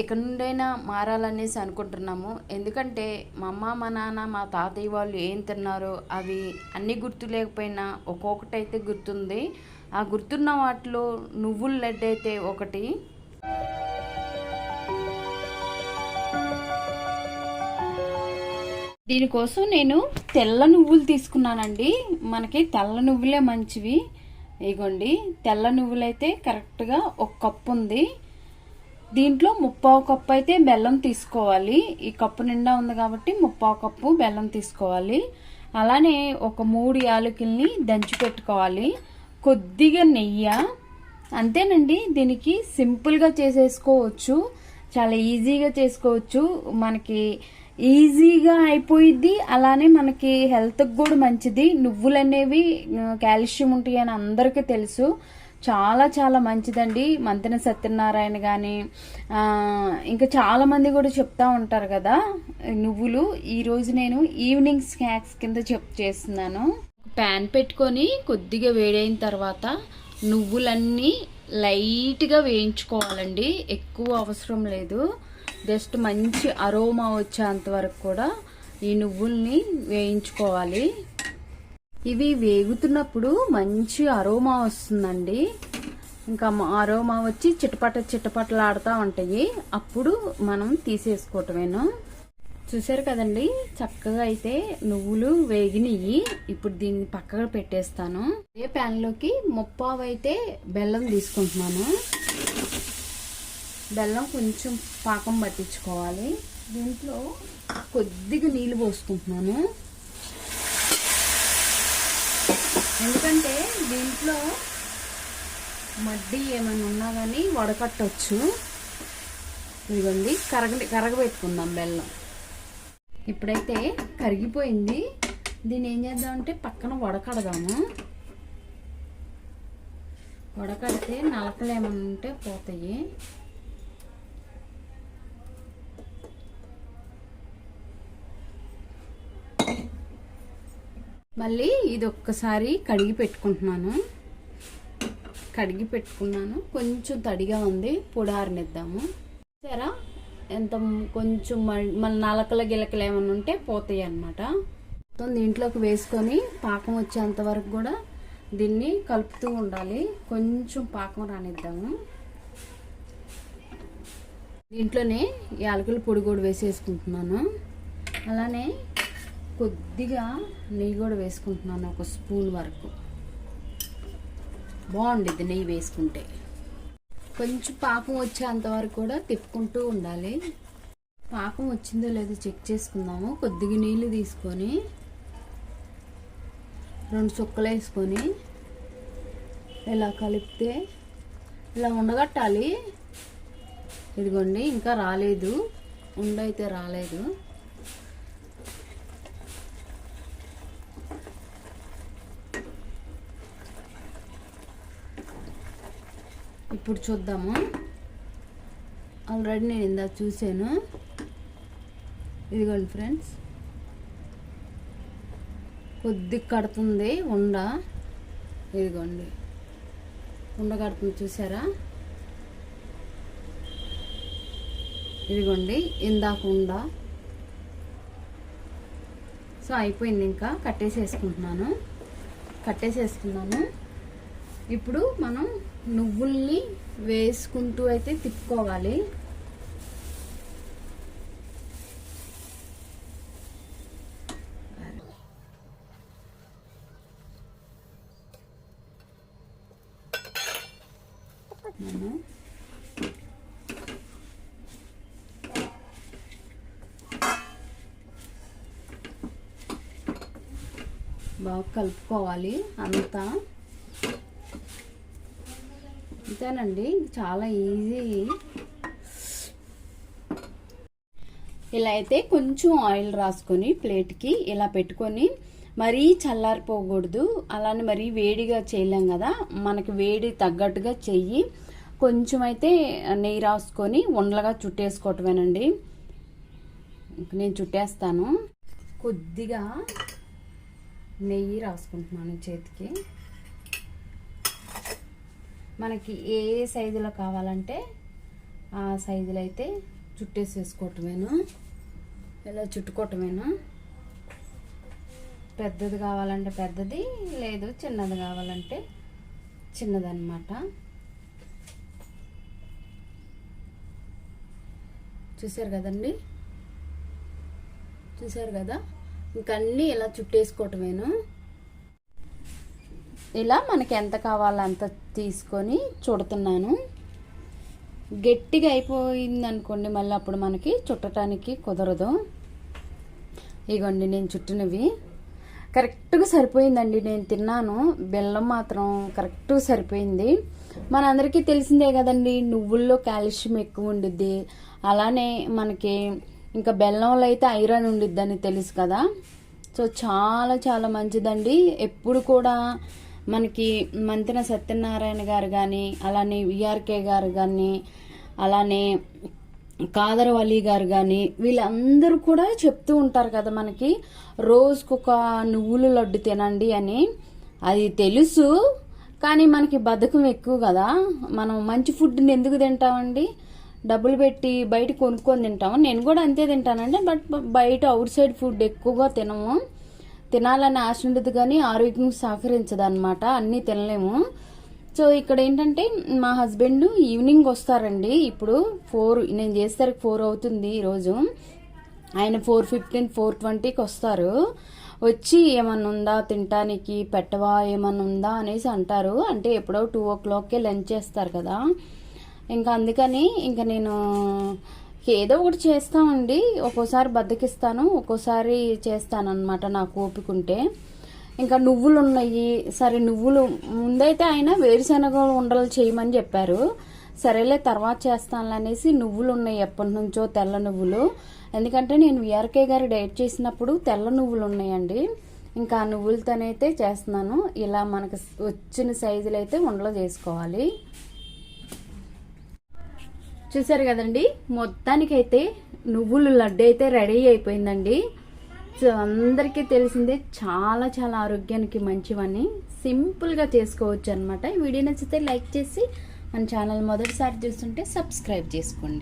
ఇక నుండైనా మారాలనేసి అనుకుంటున్నాము. ఎందుకంటే మా అమ్మ మా నాన్న మా తాతయ్య వాళ్ళు ఏం తిన్నారో అవి అన్నీ గుర్తు లేకపోయినా ఒక్కొక్కటి అయితే గుర్తుంది. ఆ గుర్తున్న వాటిలో నువ్వుల లడ్డు అయితే ఒకటి. దీనికోసం నేను తెల్ల నువ్వులు తీసుకున్నానండి. మనకి తెల్ల నువ్వులే మంచివి. ఇగోండి తెల్ల నువ్వులైతే కరెక్ట్గా ఒక కప్పు ఉంది దీంట్లో ముప్పావు కప్పు అయితే బెల్లం తీసుకోవాలి. ఈ కప్పు నిండా ఉంది కాబట్టి ముప్పావు కప్పు బెల్లం తీసుకోవాలి. అలానే ఒక మూడు యాలకుల్ని దంచి పెట్టుకోవాలి. కొద్దిగా నెయ్యి. అంతేనండి దీనికి సింపుల్గా చేసేసుకోవచ్చు. చాలా ఈజీగా చేసుకోవచ్చు. మనకి ఈజీగా అయిపోయిద్ది. అలానే మనకి హెల్త్కి కూడా మంచిది. నువ్వులు అనేవి కాల్షియం ఉంటాయి అని అందరికీ తెలుసు. చాలా చాలా మంచిదండి. మంతెన సత్యనారాయణ కానీ ఇంకా చాలా మంది కూడా చెప్తా ఉంటారు కదా నువ్వులు. ఈరోజు నేను ఈవినింగ్ స్నాక్స్ కింద చెప్ చేస్తున్నాను. ప్యాన్ పెట్టుకొని కొద్దిగా వేడైన తర్వాత నువ్వులన్నీ లైట్గా వేయించుకోవాలండి. ఎక్కువ అవసరం లేదు. జస్ట్ మంచి అరోమా వచ్చేంత వరకు కూడా ఈ నువ్వుల్ని వేయించుకోవాలి. ఇవి వేగుతున్నప్పుడు మంచి అరోమా వస్తుందండి. ఇంకా అరోమా వచ్చి చిటపట చిటపటలాడుతూ ఉంటాయి. అప్పుడు మనం తీసేసుకోవటమేను? చూసారు కదండి? చక్కగా అయితే నువ్వులు వేగినవి ఇప్పుడు దీన్ని పక్కగా పెట్టేస్తాను. ఏ ప్యాన్లోకి ముప్పావు అయితే బెల్లం తీసుకుంటున్నాను. బెల్లం కొంచెం పాకం పట్టించుకోవాలి. దీంట్లో కొద్దిగా నీళ్ళు పోసుకుంటున్నాను. ఎందుకంటే దీంట్లో మడ్డి ఏమైనా ఉన్నా కానీ వడకట్టవచ్చు ఇదిగోండి కరగ కరగబెట్టుకుందాం బెల్లం. ఇప్పుడైతే కరిగిపోయింది. దీన్ని ఏం చేద్దామంటే పక్కన వడకడదాము. వడకడితే నలకలు ఏమైనా ఉంటే పోతాయి. మళ్ళీ ఇది ఒక్కసారి కడిగి పెట్టుకుంటున్నాను. కడిగి పెట్టుకున్నాను. కొంచెం తడిగా ఉంది. పొడారనిద్దాము సరే ఎంత కొంచెం మన నలకల గిలకలు ఏమైనా ఉంటే పోతాయి అన్నమాట. మొత్తం దీంట్లోకి వేసుకొని పాకం వచ్చేంత వరకు కూడా దీన్ని కలుపుతూ ఉండాలి. కొంచెం పాకం రానిద్దాము. దీంట్లోనే యాలకుల పొడి కూడా వేసేసుకుంటున్నాను. అలానే కొద్దిగా నెయ్యి కూడా వేసుకుంటున్నాను ఒక స్పూన్ వరకు. బాగుండిద్ది నెయ్యి వేసుకుంటే. కొంచెం పాపం వచ్చేంత వరకు కూడా తిప్పుకుంటూ ఉండాలి. పాపం వచ్చిందో లేదో చెక్ చేసుకుందాము. కొద్దిగా నీళ్ళు తీసుకొని రెండు చుక్కలు వేసుకొని ఇలా కలిపితే ఇలా ఉండగట్టాలి. ఇదిగోండి ఇంకా రాలేదు. ఉండైతే రాలేదు. ఇప్పుడు చూద్దాము. ఆల్రెడీ నేను ఇందాక చూశాను. ఇదిగోండి ఫ్రెండ్స్ కొద్ది కడుతుంది ఉండ. ఇదిగోండి. ఉండ కడుతుంది చూసారా? ఇదిగోండి ఇందాక ఉండ. సో అయిపోయింది ఇంకా. కట్టేసేసుకుంటున్నాను. కట్టేసేసుకున్నాను. ఇప్పుడు మనం నువ్వుల్ని వేసుకుంటూ అయితే తిప్పుకోవాలి. మనం బాగా కలుపుకోవాలి అంతా. అంతేనండి చాలా ఈజీ. ఇలా అయితే కొంచెం ఆయిల్ రాసుకొని ప్లేట్కి ఇలా పెట్టుకొని మరీ చల్లారిపోకూడదు. అలానే మరీ వేడిగా చేయలేం కదా. మనకి వేడి తగ్గట్టుగా చెయ్యి. కొంచెం అయితే నెయ్యి రాసుకొని ఉండలుగా చుట్టేసుకోవటమేనండి. నేను చుట్టేస్తాను. కొద్దిగా నెయ్యి రాసుకుంటున్నాను చేతికి. మనకి ఏ సైజులో కావాలంటే ఆ సైజులో అయితే చుట్టేసేసుకోవటమేను ఇలా చుట్టుకోవటమేను? పెద్దది కావాలంటే పెద్దది లేదు చిన్నది కావాలంటే చిన్నదన్నమాట. చూసారు కదండి? చూసారు కదా? ఇంకన్నీ ఇలా చుట్టేసుకోవటమేను? ఇలా మనకి ఎంత కావాలో అంత తీసుకొని చుడుతున్నాను. గట్టిగా అయిపోయింది అనుకోండి మళ్ళీ అప్పుడు మనకి చుట్టడానికి కుదరదు. ఇగోండి నేను చుట్టినవి. కరెక్ట్గా సరిపోయిందండి నేను తిన్నాను. బెల్లం మాత్రం కరెక్ట్గా సరిపోయింది. మనందరికీ తెలిసిందే కదండి నువ్వుల్లో కాల్షియం ఎక్కువ ఉండిద్ది. అలానే మనకి ఇంకా బెల్లంలో అయితే ఐరన్ ఉండిద్దని తెలుసు కదా. సో చాలా చాలా మంచిదండి. ఎప్పుడు కూడా మనకి మంతిన సత్యనారాయణ గారు కానీ అలానే విఆర్కే గారు కానీ అలానే కాదరు అలీ గారు కానీ వీళ్ళందరూ కూడా చెప్తూ ఉంటారు కదా మనకి రోజుకొక నువ్వులు లడ్డు తినండి అని. అది తెలుసు కానీ మనకి బద్ధకం ఎక్కువ కదా. మనం మంచి ఫుడ్ని ఎందుకు తింటామండి? డబ్బులు పెట్టి బయట కొనుక్కొని తింటాము. నేను కూడా అంతే తింటానండి బట్ బయట అవుట్ సైడ్ ఫుడ్ ఎక్కువగా తినము. తినాలని ఆశ ఉండదు కానీ ఆరోగ్యం సహకరించదు అనమాట అన్నీ తినలేము. సో ఇక్కడ ఏంటంటే మా హస్బెండ్ ఈవినింగ్ వస్తారండి. ఇప్పుడు ఫోర్ నేను చేసేసరికి ఫోర్ అవుతుంది ఈరోజు. ఆయన ఫోర్ ఫిఫ్టీన్ ఫోర్ ట్వంటీకి వస్తారు. వచ్చి ఏమన్నా ఉందా తినటానికి పెట్టవా ఏమన్నా ఉందా అనేసి అంటారు. అంటే ఎప్పుడో టూ ఓ క్లాక్కే లంచ్ చేస్తారు కదా. ఇంకా అందుకని ఇంకా నేను ఏదో ఒకటి చేస్తామండి. ఒక్కోసారి బద్దకిస్తాను ఒక్కోసారి చేస్తాను నాకు ఓపిక ఉంటే ఇంకా నువ్వులు ఉన్నాయి సరే నువ్వులు ముందైతే ఆయన వేరుశనగ ఉండలు చేయమని చెప్పారు. సరేలే తర్వాత చేస్తాను అనేసి నువ్వులు ఉన్నాయి ఎప్పటి నుంచో తెల్ల నువ్వులు. ఎందుకంటే నేను విఆర్కే గారు డైట్ చేసినప్పుడు తెల్ల నువ్వులు ఉన్నాయండి ఇంకా ఆ నువ్వులతోనైతే చేస్తున్నాను. ఇలా మనకు వచ్చిన సైజులు అయితే ఉండలు చేసుకోవాలి. చూసారు కదండి? మొత్తానికైతే నువ్వులు లడ్డు అయితే రెడీ అయిపోయిందండి. సో అందరికీ తెలిసిందే చాలా చాలా ఆరోగ్యానికి మంచివని సింపుల్గా చేసుకోవచ్చు అనమాట ఈ వీడియో నచ్చితే లైక్ చేసి మన ఛానల్ మొదటిసారి చూస్తుంటే సబ్స్క్రైబ్ చేసుకోండి.